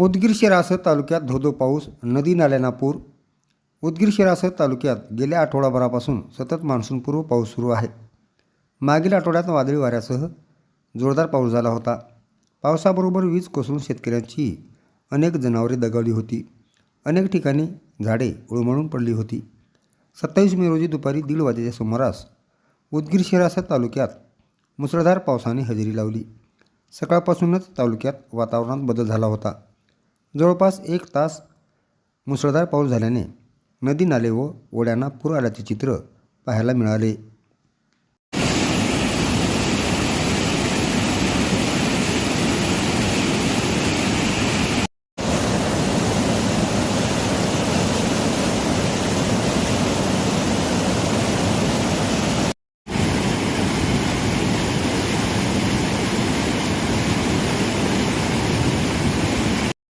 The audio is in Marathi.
उदगीर शिरास तालुक्यात धोधो पाऊस नदी नाल्यांना पूर. उदगीर शिरासत तालुक्यात गेल्या आठवडाभरापासून सतत मान्सूनपूर्व पाऊस सुरू आहे. मागील आठवड्यात वादळी वाऱ्यासह जोरदार पाऊस झाला होता. पावसाबरोबर वीज कोसळून शेतकऱ्यांची अनेक जनावरे दगावली होती. अनेक ठिकाणी झाडे उळमळून पडली होती. सत्तावीस मे रोजी दुपारी दीड वाजेच्या सुमारास उदगीर शिरास तालुक्यात मुसळधार पावसाने हजेरी लावली. सकाळपासूनच तालुक्यात वातावरणात बदल झाला होता. जवळपास एक तास मुसळधार पाऊस झाल्याने नदी नाले व ओढ्यांना पूर आल्याचे चित्र पाहायला मिळाले.